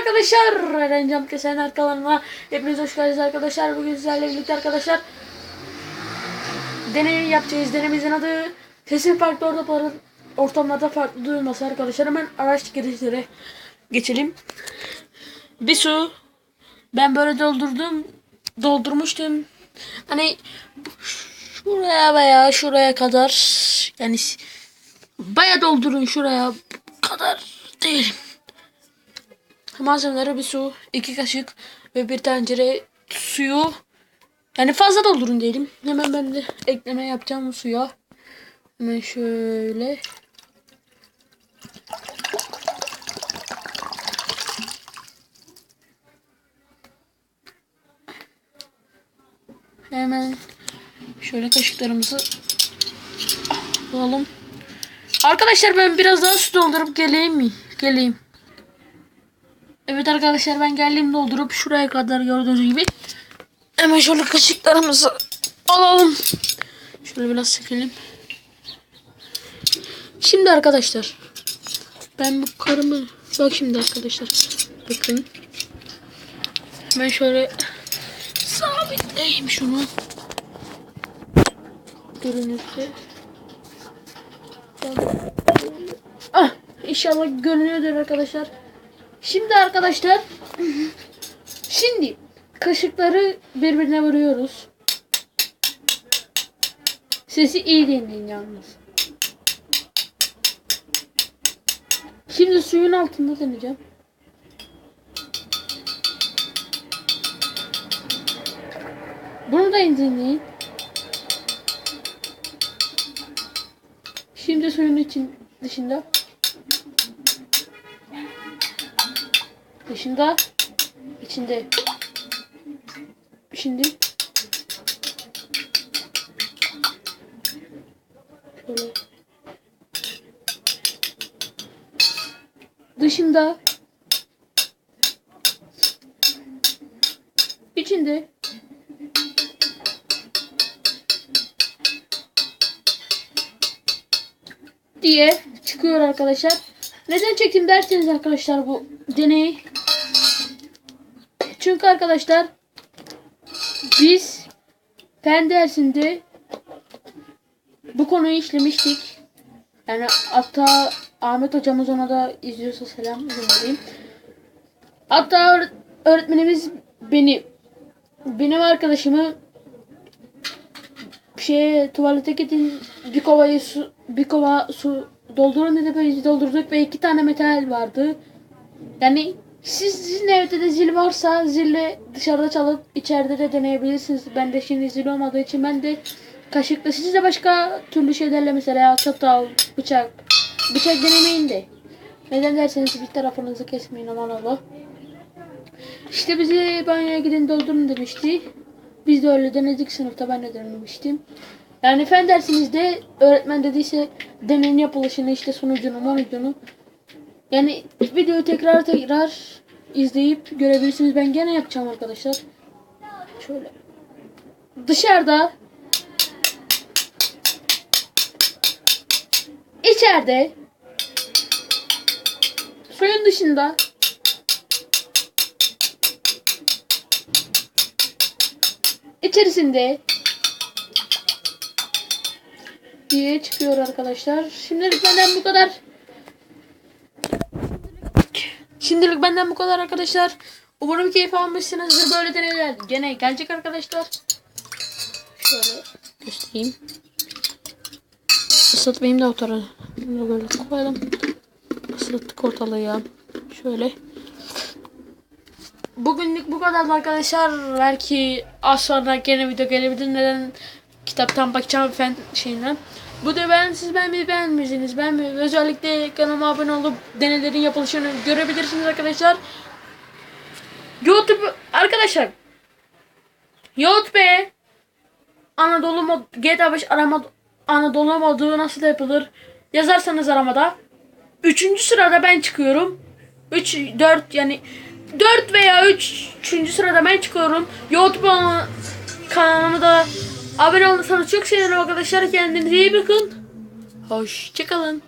arkadaşlar. Eren Cam Kesen arkalarına hepiniz hoş geldiniz arkadaşlar. Bugün sizlerle birlikte arkadaşlar deney yapacağız. Denememizin adı sesin farklı ortamlarda, ortamlarda farklı duyulması arkadaşlar. Hemen araç girişlere geçelim. Bir su ben böyle doldurdum. Doldurmuştum. Hani şuraya veya şuraya kadar yani baya doldurun şuraya kadar değil. Malzemeleri bir su, iki kaşık ve bir tencere suyu. Yani fazla doldurun diyelim. Hemen ben de ekleme yapacağım bu suya. Hemen şöyle. Hemen şöyle kaşıklarımızı alalım. Arkadaşlar ben biraz daha su doldurup geleyim mi? Geleyim. Evet arkadaşlar ben geldim doldurup şuraya kadar gördüğünüz gibi. Hemen şöyle kaşıklarımızı alalım. Şöyle biraz sıkalım. Şimdi arkadaşlar. Ben bu karımı bak şimdi arkadaşlar. Bakın. Ben şöyle sabitleyeyim şunu. Görünürse. Ah, inşallah görünüyordur arkadaşlar. Şimdi arkadaşlar şimdi kaşıkları birbirine vuruyoruz. Sesi iyi dinleyin yalnız. Şimdi suyun altında deneyeceğim. Bunu da dinleyin. Şimdi suyun için dışında. Dışında. içinde. Şimdi. Şöyle. Dışında. içinde. diye çıkıyor arkadaşlar. Neden çektim derseniz arkadaşlar bu deneyi. Çünkü arkadaşlar biz fen dersinde bu konuyu işlemiştik. Yani hatta Ahmet hocamız ona da izliyorsa selam göndereyim. Hatta öğret- öğretmenimiz beni benim arkadaşımı şey tuvalete gidin bir kovayı su bir kova su doldurun dedi böyle doldurduk ve iki tane metal vardı. Yani siz sizin evde de zil varsa zille dışarıda çalıp içeride de deneyebilirsiniz. Ben de şimdi zil olmadığı için ben de kaşıkla siz de başka türlü şeylerle mesela çatal, bıçak. Bıçak denemeyin de. Neden derseniz bir tarafınızı kesmeyin aman Allah. İşte bizi banyoya gidin doldurun demişti. Biz de öyle denedik sınıfta ben de denemiştim. Yani fen dersinizde öğretmen dediyse deneyin yapılışını işte sonucunu sonucunu yani videoyu tekrar tekrar izleyip görebilirsiniz. Ben gene yapacağım arkadaşlar. Şöyle. Dışarıda içeride suyun dışında içerisinde diye çıkıyor arkadaşlar. Şimdilik benden bu kadar. Şimdilik benden bu kadar arkadaşlar. Umarım keyif almışsınızdır. Böyle deneyler gene gelecek arkadaşlar. Şöyle göstereyim. Isıtmayayım da o tarafa. Bunu böyle koyalım. Isıttık ortalığı ya. Şöyle. Bugünlük bu kadar arkadaşlar. Belki az sonra gene video gelebilir. Neden kitaptan bakacağım fen şeyinden. Bu da ben siz ben mi beğenmişsiniz. Ben mi özellikle kanalıma abone olup deneylerin yapılışını görebilirsiniz arkadaşlar. YouTube arkadaşlar YouTube Anadolu mod GTA 5 arama Anadolu modu nasıl yapılır yazarsanız aramada Üçüncü sırada ben çıkıyorum. 3 4 yani 4 veya 3 üçüncü sırada ben çıkıyorum. YouTube kanalıma da abone olursanız çok sevinirim arkadaşlar. Kendinize iyi bakın. Hoşçakalın.